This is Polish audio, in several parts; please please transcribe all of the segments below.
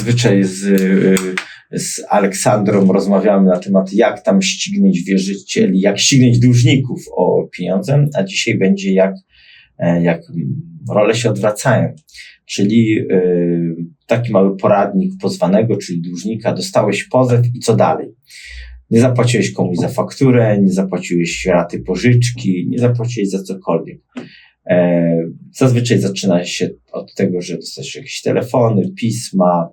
zazwyczaj z, y, z Aleksandrą rozmawiamy na temat, jak tam ścignąć wierzycieli, jak ścignąć dłużników o pieniądze, a dzisiaj będzie jak, e, jak role się odwracają. Czyli y, taki mały poradnik pozwanego, czyli dłużnika, dostałeś pozew i co dalej? Nie zapłaciłeś komuś za fakturę, nie zapłaciłeś raty pożyczki, nie zapłaciłeś za cokolwiek. E, zazwyczaj zaczyna się od tego, że dostajesz jakieś telefony, pisma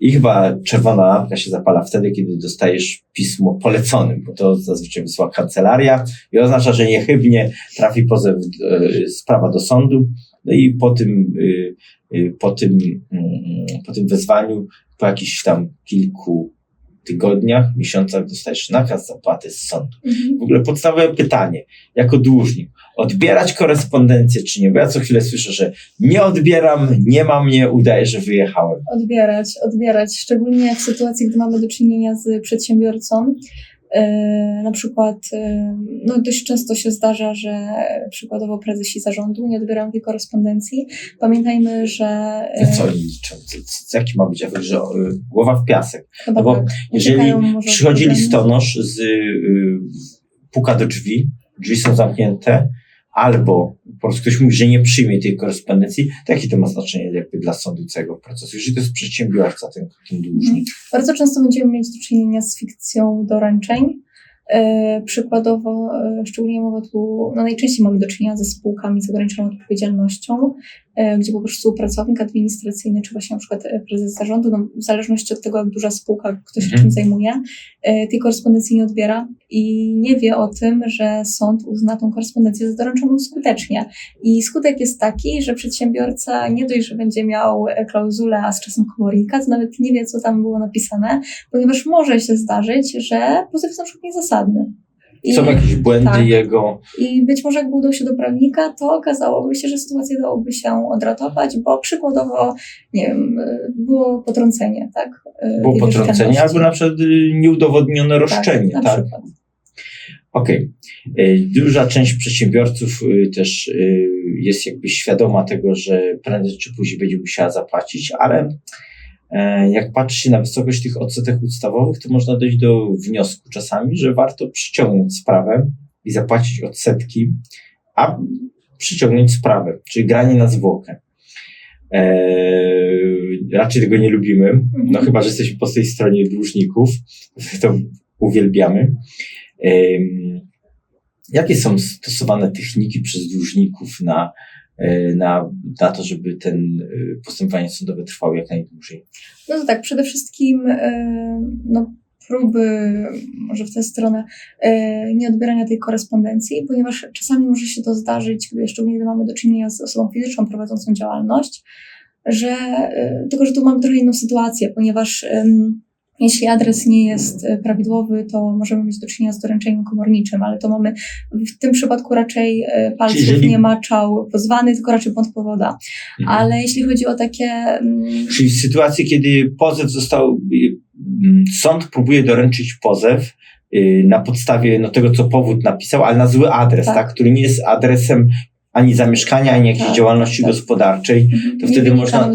i chyba czerwona lampka się zapala wtedy, kiedy dostajesz pismo poleconym, bo to zazwyczaj wysła kancelaria i oznacza, że niechybnie trafi pozew, e, sprawa do sądu. No i po tym, e, po tym, mm, po tym wezwaniu, po jakichś tam kilku tygodniach, miesiącach dostajesz nakaz zapłaty z sądu. Mhm. W ogóle podstawowe pytanie, jako dłużnik, odbierać korespondencję czy nie? Bo ja co chwilę słyszę, że nie odbieram, nie ma mnie, udaje, że wyjechałem. Odbierać, odbierać, szczególnie w sytuacji, gdy mamy do czynienia z przedsiębiorcą. E, Na przykład, e, no dość często się zdarza, że przykładowo prezesi zarządu nie odbierają tej korespondencji. Pamiętajmy, że e, Co oni liczą? Jaki ma być efekt, że głowa w piasek? chyba No bo tak, Jeżeli przychodzi listonosz, z, y, puka do drzwi, drzwi są zamknięte, albo po prostu ktoś mówi, że nie przyjmie tej korespondencji, to jakie to ma znaczenie jakby dla sądu całego procesu? Jeżeli to jest przedsiębiorca, ten, ten dłużnik, Bardzo często będziemy mieć do czynienia z fikcją doręczeń. E, przykładowo, e, szczególnie mowa tu, no najczęściej mamy do czynienia ze spółkami z ograniczoną odpowiedzialnością, gdzie po prostu pracownik administracyjny, czy właśnie na przykład e, prezes zarządu, no, w zależności od tego, jak duża spółka, kto się Mhm. czym zajmuje, e, tej korespondencji nie odbiera i nie wie o tym, że sąd uzna tą korespondencję za doręczoną skutecznie. I skutek jest taki, że przedsiębiorca nie dość, że będzie miał e, klauzulę, a z czasem komornika, to nawet nie wie, co tam było napisane, ponieważ może się zdarzyć, że pozew jest na przykład niezasadny. I, są jakieś błędy tak. jego, I być może jakby udał się do prawnika, to okazałoby się, że sytuację dałoby się odratować, bo przykładowo, nie wiem, y, było potrącenie, tak? y, było potrącenie, albo na przykład y, nieudowodnione roszczenie, na tak? przykład. Okej. Y, Duża część przedsiębiorców też jest jakby świadoma tego, że prędzej czy później będzie musiała zapłacić, ale jak patrzy się na wysokość tych odsetek ustawowych, to można dojść do wniosku czasami, że warto przyciągnąć sprawę i zapłacić odsetki, a przyciągnąć sprawę, czyli granie na zwłokę. Eee, raczej tego nie lubimy, no chyba, że jesteśmy po tej stronie dłużników, to uwielbiamy. Em, Jakie są stosowane techniki przez dłużników na, e, na, na to, żeby ten e, postępowanie sądowe trwało jak najdłużej? No to tak, przede wszystkim e, no, próby, może w tę stronę, e, nieodbierania tej korespondencji, ponieważ czasami może się to zdarzyć, szczególnie gdy mamy do czynienia z osobą fizyczną prowadzącą działalność, że e, tylko, że tu mamy trochę inną sytuację, ponieważ jeśli adres nie jest e, prawidłowy, to możemy mieć do czynienia z doręczeniem komorniczym, ale to mamy w tym przypadku raczej e, palców Czyli- nie maczał pozwany, tylko raczej błąd powoda. Ale jeśli chodzi o takie mm, Czyli w sytuacji, kiedy pozew został, mm, sąd próbuje doręczyć pozew y, na podstawie no, tego, co powód napisał, ale na zły adres, tak. Tak. który nie jest adresem ani zamieszkania, ani jakiejś Tak, działalności tak. gospodarczej, to nie wtedy można-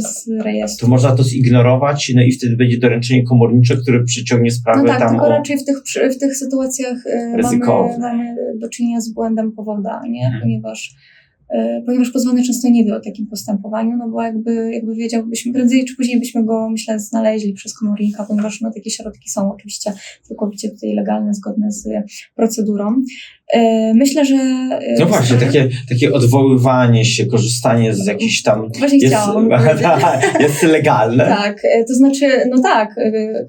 to można to zignorować, no i wtedy będzie doręczenie komornicze, które przyciągnie sprawę No tak, tam tylko o... raczej w tych, w tych sytuacjach Ryzykowne. mamy, mamy do czynienia z błędem powoda, nie? Mhm. Ponieważ, e, ponieważ pozwany często nie wie o takim postępowaniu, no bo jakby, jakby wiedział, byśmy prędzej czy później byśmy go, myślę, znaleźli przez komornika, ponieważ no, takie środki są oczywiście całkowicie tutaj legalne, zgodne z procedurą. E, Myślę, że... e, No właśnie, takie, takie odwoływanie się, korzystanie z jakichś tam... Właśnie Jest, chciałam. jest legalne. Tak, e, to znaczy, no tak,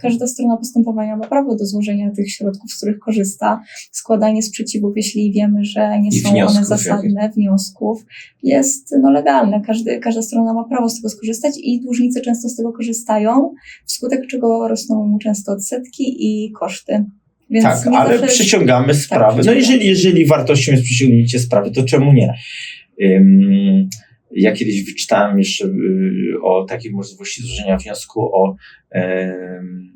każda strona postępowania ma prawo do złożenia tych środków, z których korzysta. Składanie sprzeciwów, jeśli wiemy, że nie I są wniosków one zasadne, wniosków, jest no, legalne. Każdy, każda strona ma prawo z tego skorzystać i dłużnicy często z tego korzystają, wskutek czego rosną mu często odsetki i koszty. Więc Tak, ale przyciągamy sprawę. No przyciągamy. jeżeli, jeżeli wartością jest przyciągnięcie sprawy, to czemu nie? Ym, ja kiedyś wyczytałem jeszcze y, o takiej możliwości złożenia wniosku o mm,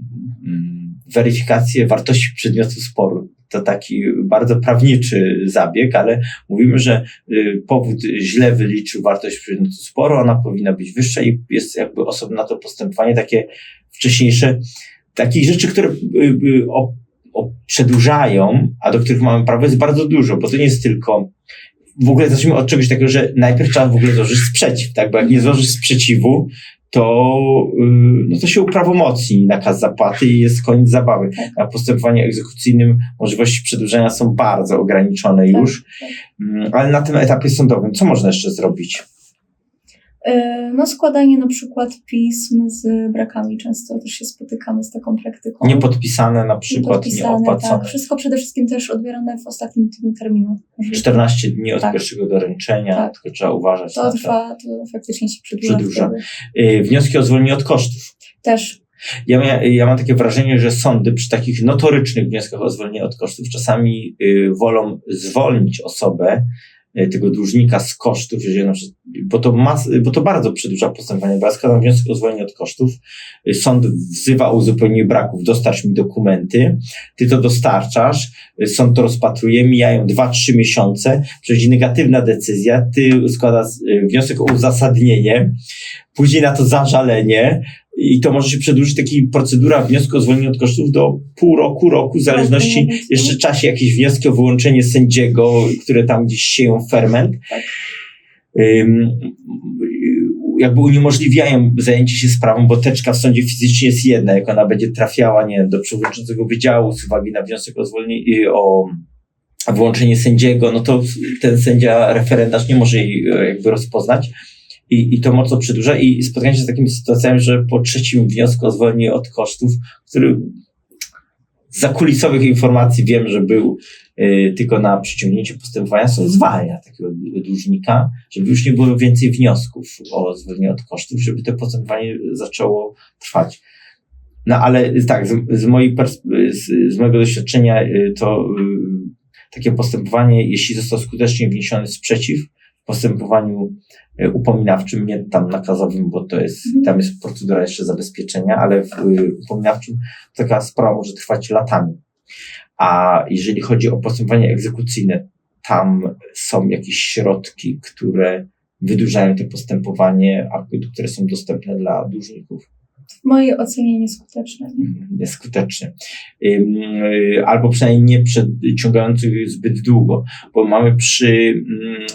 weryfikację wartości przedmiotu sporu. To taki bardzo prawniczy zabieg, ale mówimy, że y, powód źle wyliczył wartość przedmiotu sporu, ona powinna być wyższa i jest jakby osobne na to postępowanie takie wcześniejsze, takich rzeczy, które y, o, przedłużają, a do których mamy prawo jest bardzo dużo, bo to nie jest tylko w ogóle zacznijmy od czegoś takiego, że najpierw trzeba w ogóle złożyć sprzeciw, tak? Bo jak nie złożysz sprzeciwu, to, y, no to się uprawomocni nakaz zapłaty i jest koniec zabawy. A w postępowaniu egzekucyjnym możliwości przedłużenia są bardzo ograniczone Tak, już, tak. Mm, ale na tym etapie sądowym co można jeszcze zrobić? E, No składanie na przykład pism z brakami, często też się spotykamy z taką praktyką. Niepodpisane na przykład, Podpisane, nieopłacone. tak. Wszystko przede wszystkim też odbierane w ostatnim dniu terminu. Jeżeli 14 dni od Tak. pierwszego doręczenia, Tak. tylko trzeba uważać To na trwa, to faktycznie się przedłuża. Przedłuża. wtedy. Y, Wnioski o zwolnienie od kosztów. Też Ja, mia, ja mam takie wrażenie, że sądy przy takich notorycznych wnioskach o zwolnienie od kosztów czasami y, wolą zwolnić osobę, tego dłużnika z kosztów, jeżeli na przykład, bo, to mas, bo to bardzo przedłuża postępowanie, bo ja składam wniosek o zwolnienie od kosztów, y, sąd wzywa o uzupełnienie braków, dostarcz mi dokumenty, ty to dostarczasz, y, sąd to rozpatruje, mijają 2-3 miesiące, przychodzi negatywna decyzja, ty składasz wniosek o uzasadnienie, później na to zażalenie, i to może się przedłużyć taka procedura wniosku o zwolnienie od kosztów do pół roku, roku, w zależności Tak, nawet, jeszcze czasie jakieś wnioski o wyłączenie sędziego, które tam gdzieś sieją ferment. Tak. Ym, jakby uniemożliwiają zajęcie się sprawą, bo teczka w sądzie fizycznie jest jedna, jak ona będzie trafiała, nie wiem, do przewodniczącego wydziału z uwagi na wniosek o zwolnienie, o wyłączenie sędziego, no to ten sędzia, referendarz nie może jej e, jakby rozpoznać. I, I to mocno przedłuża i spotkałem się z takimi sytuacjami, że po trzecim wniosku o zwolnienie od kosztów, który z zakulisowych informacji wiem, że był y, tylko na przyciągnięcie postępowania, są zwalnia takiego dłużnika, żeby już nie było więcej wniosków o zwolnienie od kosztów, żeby to postępowanie zaczęło trwać. No ale tak, z, z, mojej z, z mojego doświadczenia y, to y, takie postępowanie, jeśli został skutecznie wniesiony sprzeciw w postępowaniu y, upominawczym, nie tam nakazowym, bo to jest, Mhm. tam jest procedura jeszcze zabezpieczenia, ale w y, upominawczym taka sprawa może trwać latami. A jeżeli chodzi o postępowanie egzekucyjne, tam są jakieś środki, które wydłużają to postępowanie, a które są dostępne dla dłużników w mojej ocenie nieskuteczne. nieskutecznie. Ym, y, Albo przynajmniej nie przeciągający zbyt długo, bo mamy przy,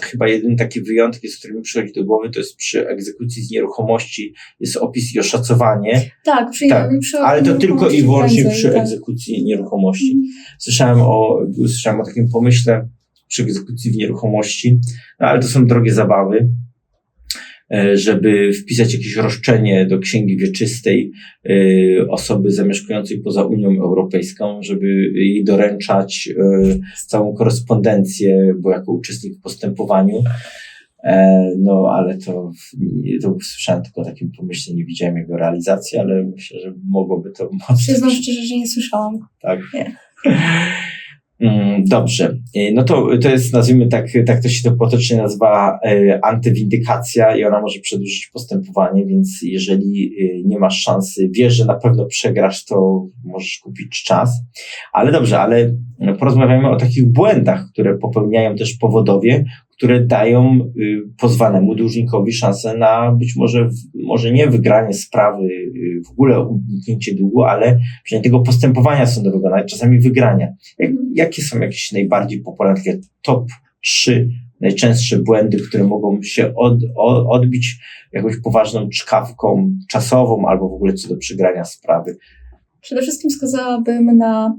chyba jeden taki wyjątek, jest, który mi przychodzi do głowy, to jest przy egzekucji z nieruchomości, jest opis i oszacowanie, Tak, przy, Tak, przy ale to tylko i wyłącznie prędzej, przy tak. egzekucji nieruchomości. Mhm. Słyszałem o, słyszałem o takim pomyśle przy egzekucji w nieruchomości, no ale to są drogie zabawy, żeby wpisać jakieś roszczenie do księgi wieczystej e, osoby zamieszkującej poza Unią Europejską, żeby jej doręczać e, całą korespondencję, bo jako uczestnik w postępowaniu. E, No, ale to, to słyszałem tylko o takim pomyśle, nie widziałem jego realizacji, ale myślę, że mogłoby to mocno Przyznam szczerze, że nie słyszałam. tak. Nie. Mm, Dobrze. E, No to, to jest, nazwijmy tak, tak to się to potocznie nazywa e, antywindykacja i ona może przedłużyć postępowanie, więc jeżeli e, nie masz szansy, wiesz, że na pewno przegrasz, to możesz kupić czas. Ale dobrze, ale porozmawiamy o takich błędach, które popełniają też powodowie, które dają y, pozwanemu dłużnikowi szansę na być może, może nie wygranie sprawy, y, w ogóle uniknięcie długu, ale przynajmniej tego postępowania sądowego, nawet czasami wygrania. Jak, jakie są jakieś najbardziej popularne, takie top trzy najczęstsze błędy, które mogą się od, o- odbić jakąś poważną czkawką czasową albo w ogóle co do przegrania sprawy? Przede wszystkim wskazałabym na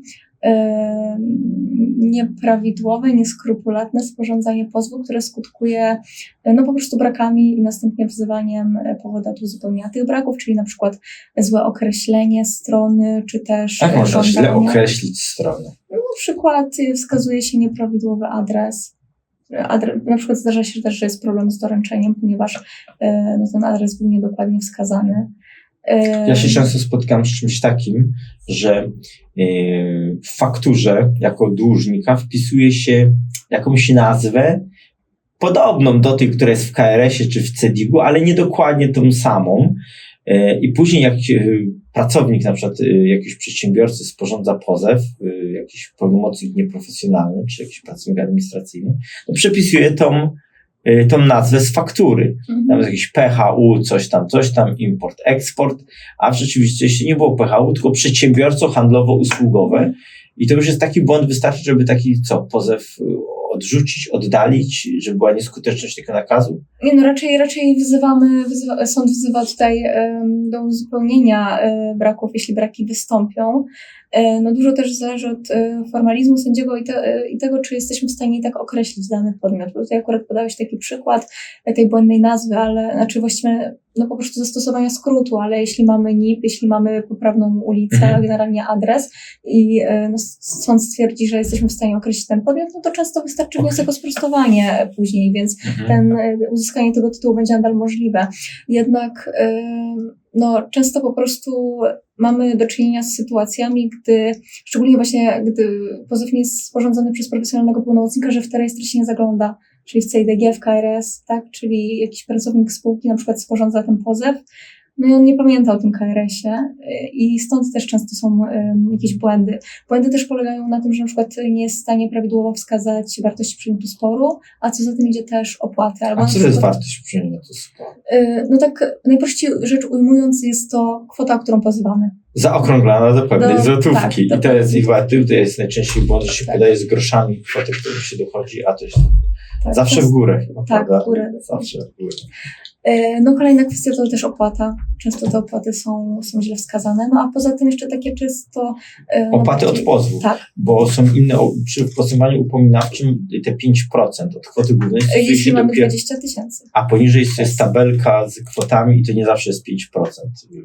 nieprawidłowe, nieskrupulatne sporządzanie pozwu, które skutkuje e, no po prostu brakami i następnie wzywaniem e, powoda uzupełnienia tych braków, czyli na przykład złe określenie strony, czy też Jak e, można źle określić stronę? Na przykład wskazuje się nieprawidłowy adres. Adre, na przykład zdarza się też, że jest problem z doręczeniem, ponieważ no, ten adres był niedokładnie wskazany. E, Ja się często spotykam z czymś takim, że yy, w fakturze jako dłużnika wpisuje się jakąś nazwę podobną do tej, która jest w KRS-ie czy w CEDIG-u, ale nie dokładnie tą samą. Yy, I później jak yy, pracownik na przykład jakiegoś przedsiębiorcy sporządza pozew, jakiś pełnomocnik nieprofesjonalny czy jakiś pracownik administracyjny, to przepisuje tą tą nazwę z faktury. Tam Mhm. jest jakiś PHU, coś tam, coś tam, import, eksport, a w rzeczywistości nie było PHU, tylko przedsiębiorstwo handlowo-usługowe. I to już jest taki błąd, wystarczy, żeby taki, co, pozew y, odrzucić, oddalić, żeby była nieskuteczność tego nakazu. Nie, no raczej, raczej wzywamy, wzywa, sąd wzywa tutaj do uzupełnienia e, braków, jeśli braki wystąpią. E, no dużo też zależy od e, formalizmu sędziego i, te, e, i tego, czy jesteśmy w stanie tak określić dany podmiot. Bo tutaj akurat podałeś taki przykład tej błędnej nazwy, ale znaczy właściwie no po prostu zastosowania skrótu, ale jeśli mamy NIP, jeśli mamy poprawną ulicę, Mhm. generalnie adres i no, sąd stwierdzi, że jesteśmy w stanie określić ten podmiot, no to często wystarczy Okej. wniosek o sprostowanie później, więc ten, e, uzyskanie tego tytułu będzie nadal możliwe. Jednak no, często po prostu mamy do czynienia z sytuacjami, gdy, szczególnie właśnie gdy pozew nie jest sporządzony przez profesjonalnego pełnomocnika, że w te się nie zagląda, czyli w CIDG, w KRS, tak, czyli jakiś pracownik spółki na przykład sporządza ten pozew, no i on nie pamięta o tym KRS-ie y, i stąd też często są y, jakieś błędy. Błędy też polegają na tym, że na przykład nie jest w stanie prawidłowo wskazać wartości przedmiotu sporu, a co za tym idzie też opłaty. Albo A co to jest wartość przedmiotu sporu? Y, No tak najprościej rzecz ujmując jest to kwota, którą pozywamy. Zaokrąglana do pewnej Do- złotówki. tak, I to jest ich warte, to jest najczęściej błąd, że się Tak. podaje z groszami kwoty, którą się dochodzi, a to jest Tak, zawsze w górę chyba, Tak, prawda? w górę. Zawsze w górę. E, No kolejna kwestia to też opłata. Często te opłaty są, są źle wskazane. No a poza tym jeszcze takie czysto... e, no Opłaty od bardziej- pozwu, Tak, bo są inne, przy postępowaniu upominawczym te 5% od kwoty głównej stosuje jeśli się mamy dopiero, 20 tysięcy. a poniżej jest tabelka z kwotami i to nie zawsze jest 5%.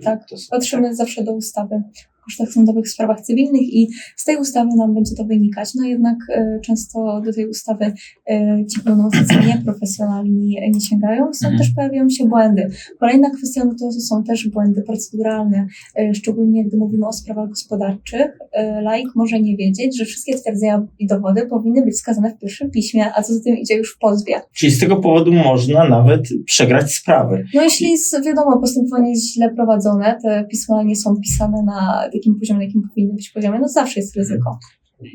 Tak, To są- Patrzymy zawsze do ustawy kosztach sądowych w sprawach cywilnych i z tej ustawy nam będzie to wynikać. No jednak e, często do tej ustawy e, ci pełnomocnicy nieprofesjonalni nie sięgają. Stąd Mhm. też pojawiają się błędy. Kolejna kwestia no to są też błędy proceduralne, e, szczególnie gdy mówimy o sprawach gospodarczych. Laik może nie wiedzieć, że wszystkie twierdzenia i dowody powinny być wskazane w pierwszym piśmie, a co za tym idzie już w pozwie. Czyli z tego powodu można nawet przegrać sprawy. No jeśli jest, wiadomo, postępowanie jest źle prowadzone, te pisma nie są pisane na takim poziomie, na jakim powinny być poziomie, no zawsze jest ryzyko.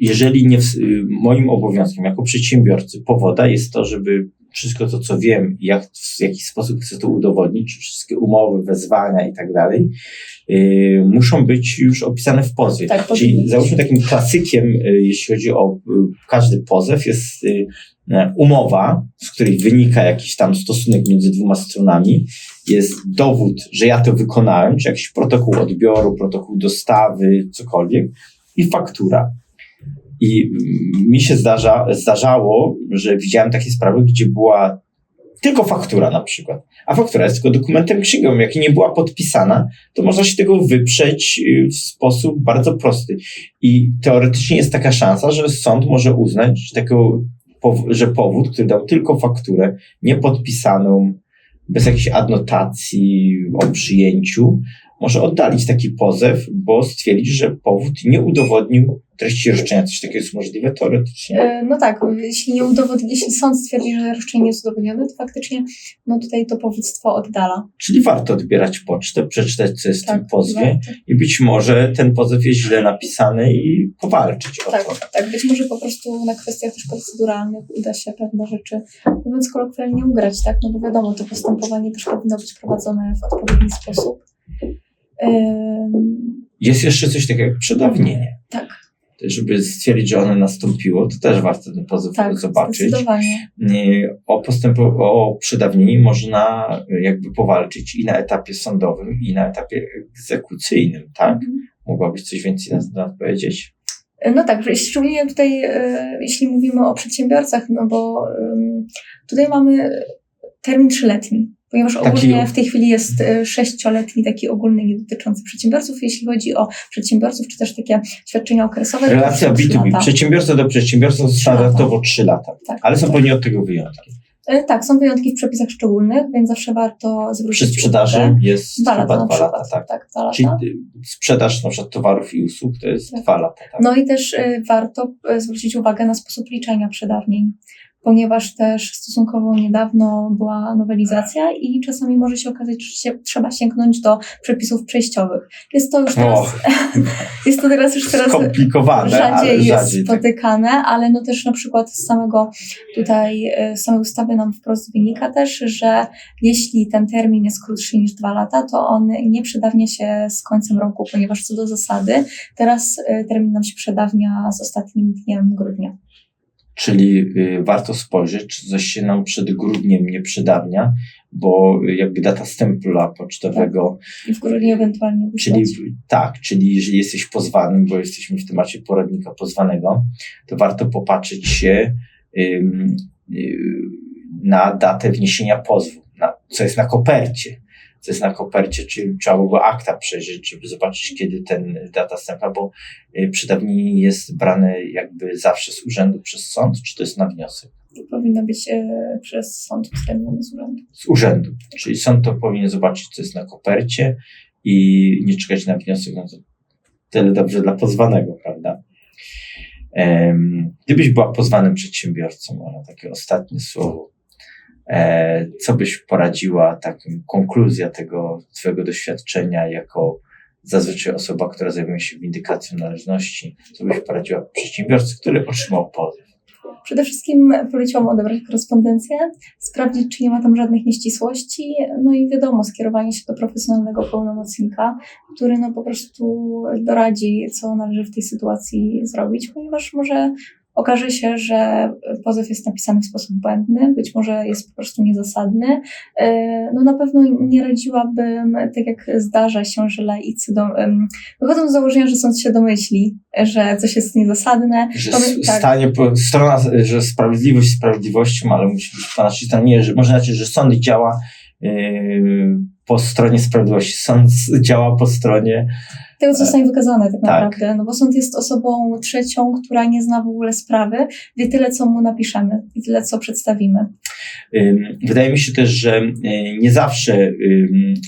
jeżeli nie, w- y, moim obowiązkiem jako przedsiębiorcy powoda jest to, żeby wszystko to, co wiem, jak, w jaki sposób chcę to udowodnić, czy wszystkie umowy, wezwania i tak dalej, y, muszą być już opisane w pozwie. Tak, Czyli załóżmy takim klasykiem, y, jeśli chodzi o y, każdy pozew, jest e, umowa, z której wynika jakiś tam stosunek między dwoma stronami, jest dowód, że ja to wykonałem, czy jakiś protokół odbioru, protokół dostawy, cokolwiek, i faktura. I mi się zdarza, zdarzało, że widziałem takie sprawy, gdzie była tylko faktura na przykład, a faktura jest tylko dokumentem księgowym. Jak nie była podpisana, to można się tego wyprzeć y, w sposób bardzo prosty. I teoretycznie jest taka szansa, że sąd może uznać, że, pow- że powód, który dał tylko fakturę, niepodpisaną, bez jakiejś adnotacji o przyjęciu, może oddalić taki pozew, bo stwierdzić, że powód nie udowodnił treści roszczenia. Coś takiego jest możliwe teoretycznie. E, No tak, jeśli nie udowodni, jeśli sąd stwierdzi, że roszczenie nie jest udowodnione, to faktycznie no tutaj to powództwo oddala. Czyli warto odbierać pocztę, przeczytać, co jest w Tak, tym pozwie warto. i być może ten pozew jest źle napisany i powalczyć o to. Tak, tak, być może po prostu na kwestiach też proceduralnych uda się pewne rzeczy, mówiąc kolokwialnie, ugrać, tak? No bo wiadomo, to postępowanie też powinno być prowadzone w odpowiedni sposób. Ym, Jest jeszcze coś takiego jak przedawnienie. tak, Żeby stwierdzić, że ono nastąpiło, to też warto ten pozew tak, zobaczyć. O, postępu, o przedawnienie można y, jakby powalczyć i na etapie sądowym, i na etapie egzekucyjnym, tak? Mhm. Mogłabyś coś więcej na to powiedzieć? No tak, szczególnie tutaj, e, jeśli mówimy o przedsiębiorcach, no bo tutaj mamy termin trzyletni, ponieważ Taki- ogólnie w tej chwili jest e, sześcioletni, taki ogólny, nie dotyczący przedsiębiorców. Jeśli chodzi o przedsiębiorców, czy też takie świadczenia okresowe, Relacja są trzy B2B, lata. przedsiębiorca do Trzy standardowo 3 lata, Tak, ale są tak. pewnie od tego wyjątki. E, Tak, są wyjątki w przepisach szczególnych, więc zawsze warto zwrócić Przy sprzedaży uwagę. jest Dwa lata dwa lata, tak. tak, dwa lata. Czyli y, sprzedaż na przykład towarów i usług to jest Tak. dwa lata, tak? No i też e, warto e, zwrócić uwagę na sposób liczenia przedawnień, ponieważ też stosunkowo niedawno była nowelizacja i czasami może się okazać, że się, trzeba sięgnąć do przepisów przejściowych. Jest to już teraz, jest to teraz już teraz skomplikowane, ale rzadziej jest rzadziej tak. spotykane, ale no też na przykład z samego tutaj, e, z samej ustawy nam wprost wynika też, że jeśli ten termin jest krótszy niż dwa lata, to on nie przedawnia się z końcem roku, ponieważ co do zasady teraz e, termin nam się przedawnia z ostatnim dniem grudnia. Czyli y, warto spojrzeć, czy coś się nam przed grudniem nie przedawnia, bo y, jakby data stempla pocztowego, I w grudniu ewentualnie czyli wysłać. tak, czyli jeżeli jesteś pozwanym, bo jesteśmy w temacie poradnika pozwanego, to warto popatrzeć się y, na datę wniesienia pozwu, na, co jest na kopercie. Co jest na kopercie, czy trzeba było akta przejrzeć, żeby zobaczyć, kiedy ten data stempla, bo y, przedawnienie jest brane jakby zawsze z urzędu przez sąd, czy to jest na wniosek? Powinno być e, przez sąd ustalone z urzędu. z urzędu. Czyli sąd to powinien zobaczyć, co jest na kopercie i nie czekać na wniosek. No to tyle dobrze dla pozwanego, prawda? Gdybyś była pozwanym przedsiębiorcą, Ola, takie ostatnie słowo, co byś poradziła, taką konkluzja tego Twojego doświadczenia jako zazwyczaj osoba, która zajmuje się windykacją należności, co byś poradziła przedsiębiorcy, który otrzymał pozew? Przede wszystkim poleciłam odebrać korespondencję, sprawdzić, czy nie ma tam żadnych nieścisłości, no i wiadomo, skierowanie się do profesjonalnego pełnomocnika, który no po prostu doradzi, co należy w tej sytuacji zrobić, ponieważ może okaże się, że pozew jest napisany w sposób błędny, być może jest po prostu niezasadny. E, No na pewno nie radziłabym, tak jak zdarza się, że laicy do, wychodzą z założenia, że sąd się domyśli, że coś jest niezasadne. że To my- s- tak. stanie po, strona, że sprawiedliwość sprawiedliwością, ale musi być po naszej stronie, że można znaczyć, że sąd działa yy, po stronie sprawiedliwości. Sąd działa po stronie. Tego, co zostanie wykazane tak tak. naprawdę. No bo sąd jest osobą trzecią, która nie zna w ogóle sprawy, wie tyle, co mu napiszemy i tyle, co przedstawimy. Wydaje mi się też, że y, nie zawsze,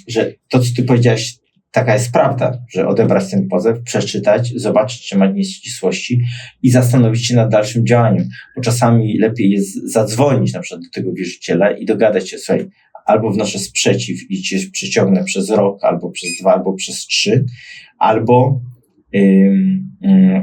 że to, co ty powiedziałaś, taka jest prawda, że odebrać ten pozew, przeczytać, zobaczyć, czy ma nieścisłości i zastanowić się nad dalszym działaniem. Bo czasami lepiej jest zadzwonić na przykład do tego wierzyciela i dogadać się, słuchaj, albo wnoszę sprzeciw i cię przyciągnę przez rok, albo przez dwa, albo przez trzy, albo ym,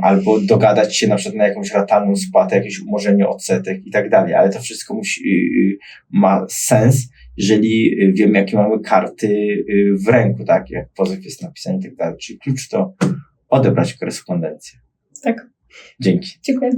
albo dogadać się na przykład na jakąś ratalną spłatę, jakieś umorzenie odsetek i tak dalej, ale to wszystko musi, yy, ma sens, jeżeli y, wiemy, jakie mamy karty y, w ręku, tak, jak pozew jest napisany i tak dalej. Czyli klucz to odebrać korespondencję. Tak, Dzięki. dziękuję.